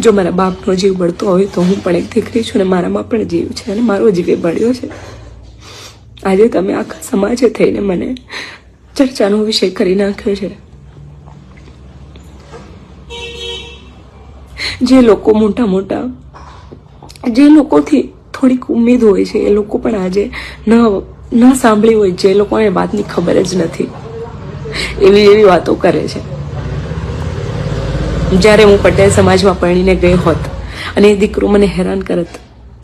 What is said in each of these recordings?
જો મારા બાપનો જીવ બળતો હોય તો હું પણ એક દીકરી છું ને મારામાં પણ જીવ છે અને મારો જીવ એ બળ્યો છે. આજે તમે આખા સમાજે થઈને મને ચર્ચાનો વિષય કરી નાખ્યો છે. જે લોકો મોટા મોટા, જે લોકોથી થોડીક ઉમેદ હોય છે, એ લોકો પણ આજે ન ન સાંભળી હોય, જે લોકોને વાતની ખબર જ નથી. એવી એવી વાતો કરે છે. જ્યારે હું પટેલ સમાજમાં પરણીને ગઈ હોત અને એ દીકરો મને હેરાન કરત,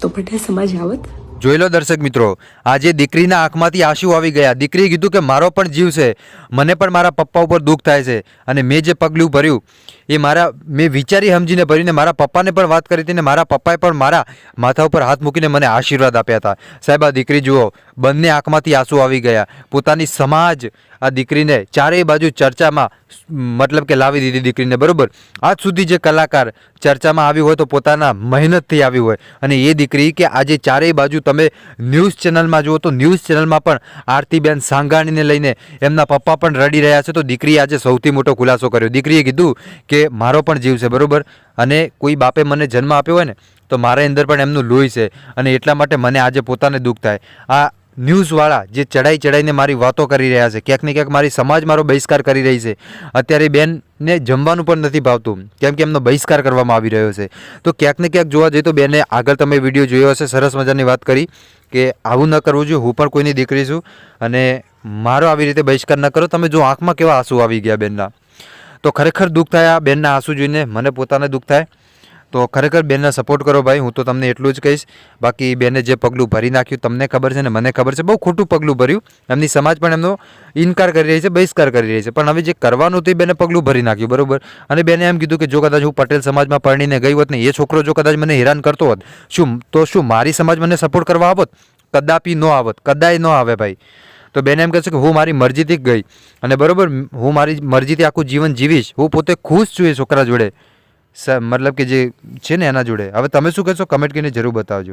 તો પટેલ સમાજ આવત? જોઈ લો દર્શક મિત્રો, આજે દીકરીના આંખમાંથી આંસુ આવી ગયા. દીકરીએ કીધું કે મારો પણ જીવ છે, મને પણ મારા પપ્પા ઉપર દુઃખ થાય છે અને મેં જે પગલું ભર્યું એ મારા, મેં વિચારી સમજીને ભરીને મારા પપ્પાને પણ વાત કરી હતી ને મારા પપ્પાએ પણ મારા માથા ઉપર હાથ મૂકીને મને આશીર્વાદ આપ્યા હતા. સાહેબ, આ દીકરી જુઓ, બંને આંખમાંથી આંસુ આવી ગયા. પોતાની સમાજ આ દીકરીને ચારેય બાજુ ચર્ચામાં મતલબ કે લાવી દીધી દીકરીને, બરાબર? આજ સુધી જે કલાકાર ચર્ચામાં આવી હોય તો પોતાના મહેનતથી આવી હોય. અને એ દીકરી કે આજે ચારેય બાજુ તમે ન્યૂઝ ચેનલમાં જુઓ તો ન્યૂઝ ચેનલમાં પણ આરતીબેન સાંગાણીને લઈને એમના પપ્પા પણ રડી રહ્યા છે. તો દીકરીએ આજે સૌથી મોટો ખુલાસો કર્યો. દીકરીએ કીધું કે મારો પણ જીવ છે, બરાબર? અને કોઈ બાપે મને જન્મ આપ્યો હોય ને, તો મારા અંદર પણ એમનું લોહી છે અને એટલા માટે મને આજે પોતાને દુઃખ થાય. આ ન્યૂઝવાળા જે ચડાઈ ચડાઈને મારી વાતો કરી રહ્યા છે, ક્યાંક ને ક્યાંક મારી સમાજ મારો બહિષ્કાર કરી રહી છે. અત્યારે બેનને જમવાનું પણ નથી ભાવતું, કેમ કે એમનો બહિષ્કાર કરવામાં આવી રહ્યો છે. તો ક્યાંક ને ક્યાંક જોવા જઈએ તો બેને આગળ તમે વીડિયો જોયો હશે, સરસ મજાની વાત કરી કે આવું ન કરવું જોઈએ, હું પણ કોઈની દીકરી છું અને મારો આવી રીતે બહિષ્કાર ન કરો. તમે જો આંખમાં કેવા આંસુ આવી ગયા બેનના. તો ખરેખર દુઃખ થાય આ બેનના આંસુ જોઈને? મને પોતાને દુઃખ થાય. તો ખરેખર બેનને સપોર્ટ કરો ભાઈ, હું તો તમને એટલું જ કહીશ. બાકી બેને જે પગલું ભરી નાખ્યું, તમને ખબર છે ને? મને ખબર છે, બહુ ખોટું પગલું ભર્યું. એમની સમાજ પણ એમનો ઇનકાર કરી રહી છે, બહિષ્કાર કરી રહી છે. પણ હવે જે કરવાનું હતું એ બેને પગલું ભરી નાખ્યું, બરાબર? અને બેને એમ કીધું કે જો કદાચ હું પટેલ સમાજમાં પરણીને ગઈ હોત ને, એ છોકરો જો કદાચ મને હેરાન કરતો હોત, શું, તો શું, મારી સમાજ મને સપોર્ટ કરવા આવત? કદાપી ન આવત, કદાય ન આવે ભાઈ. તો બેને એમ કહેશે કે હું મારી મરજીથી ગઈ. અને બરાબર, હું મારી મરજીથી આખું જીવન જીવીશ. હું પોતે ખુશ છું એ છોકરા જોડે. મતલબ કે જે છે ને એના જોડે. હવે તમે શું કહેશો? કમેન્ટ કરીને જરૂર બતાવજો.